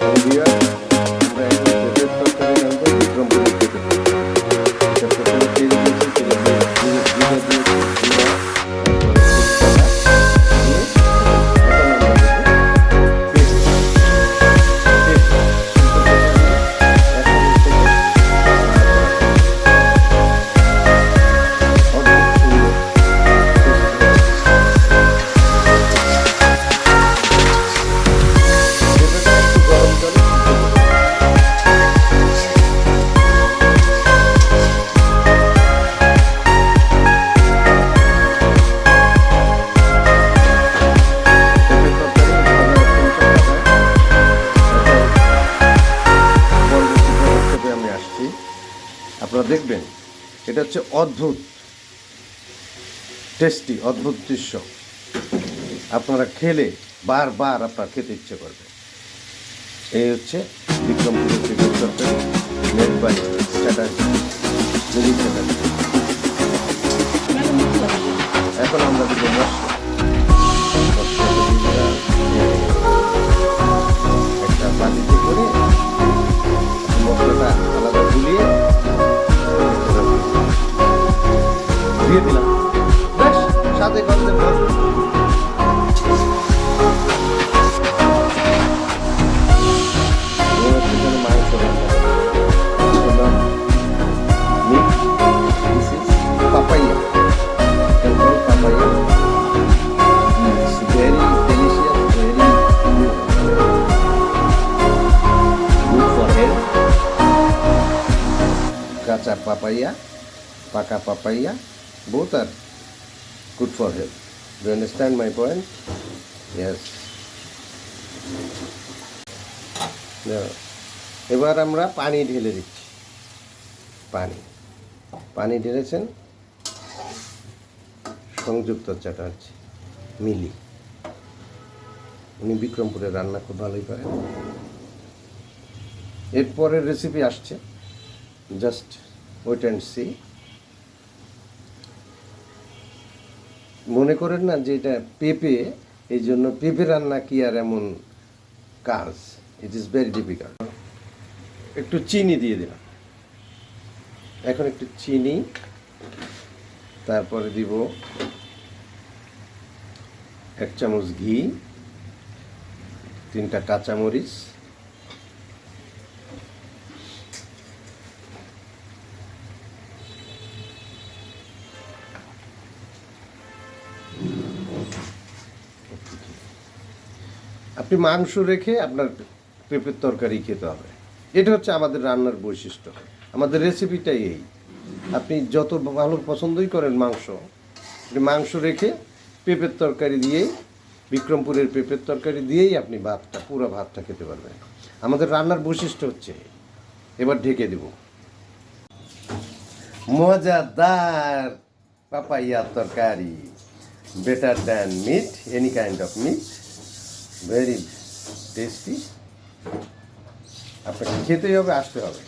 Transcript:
India. আসছি। আপনারা দেখবেন, এটা হচ্ছে অদ্ভুত টেস্টি অদ্ভুত দৃশ্য। আপনারা খেলে বারবার আপনার খেতে ইচ্ছে করবে। এই হচ্ছে এখন আমরা দিব মশলা delicious very good for health কাঁচা পাপাইয়া পাকা papaya. Both are good for health. Do you understand my point? Yes. এবার আমরা পানি ঢেলে দিচ্ছি। পানি। পানি ঢেলেছেন? সংযুক্ত চ্যাটার্জি, মিলি। উনি বিক্রমপুরে রান্না খুব ভালোই পারেন এরপরের রেসিপি আসছে। জাস্ট ওয়েট অ্যান্ড সি মনে করেন না যে এটা পেঁপে, এই জন্য পেঁপে রান্না কি আর এমন কাজ? ইট ইজ ভেরি ডিফিকাল্ট একটু চিনি দিয়ে দিলাম। এখন একটু চিনি, তারপরে দিব এক চামচ ঘি, তিনটা কাঁচামরিচ আপনি মাংস রেখে আপনার পেঁপের তরকারি খেতে হবে। এটা হচ্ছে আমাদের রান্নার বৈশিষ্ট্য। আমাদের রেসিপিটাই এই। আপনি যত ভালো পছন্দই করেন মাংস মাংস রেখে পেঁপের তরকারি দিয়েই, বিক্রমপুরের পেঁপের তরকারি দিয়েই আপনি ভাতটা, পুরো ভাতটা খেতে পারবেন। আমাদের রান্নার বৈশিষ্ট্য হচ্ছে, এবার ঢেকে দেব। মজাদার পাপাইয়া তরকারি better than meat any kind of meat very tasty আপনাকে খেতেই হবে আসতে হবে।